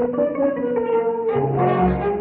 Thank you.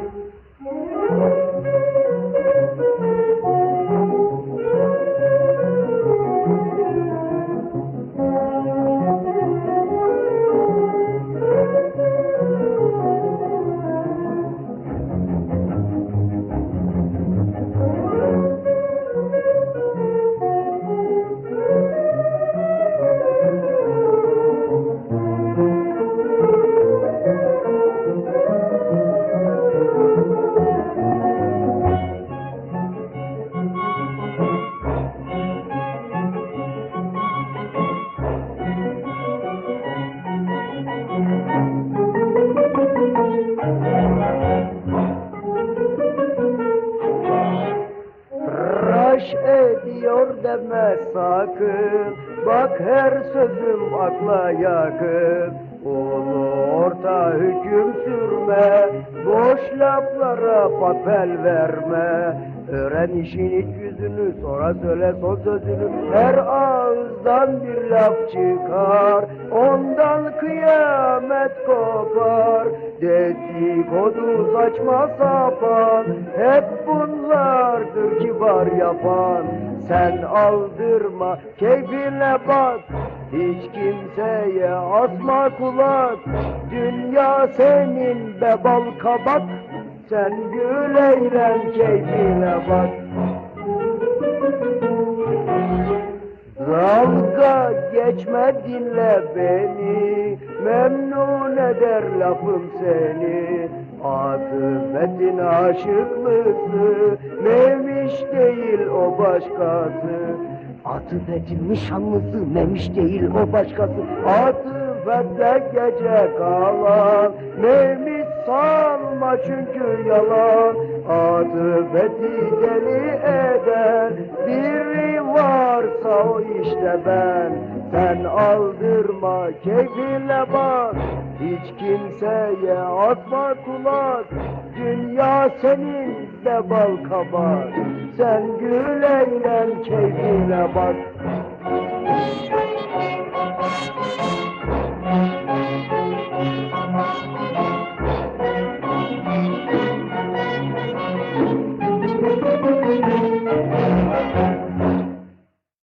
Deme sakın. Bak her sözüm akla yakın. Ulu orta hüküm sürme. Boş laflara papel verme. Öğren işin iç yüzünü Sonra söyle son sözünü. Her ağızdan bir laf çıkar. Ondan kıyamet kopar. Dedikodu saçma sapan. Hep kibar yapan Sen aldırma keyfine bak. Hiç kimseye asma kulak Dünya senin be bal kabak. Sen gül eğlen keyfine bak. Dalga geçme dinle beni Memnun eder lafım seni Atıfetin aşıklısı Memiş değil o başkası. Atıfetin nişanlısı Memiş değil o başkası. Atıfette gece kalan. Memiş sanma çünkü yalan. Atıfeti deli eden. Biri varsa o işte ben. Sen aldırma keyfine bak Hiç kimseye atma kulak. Dünya senin de bal kabak Sen gül eğlen keyfine bak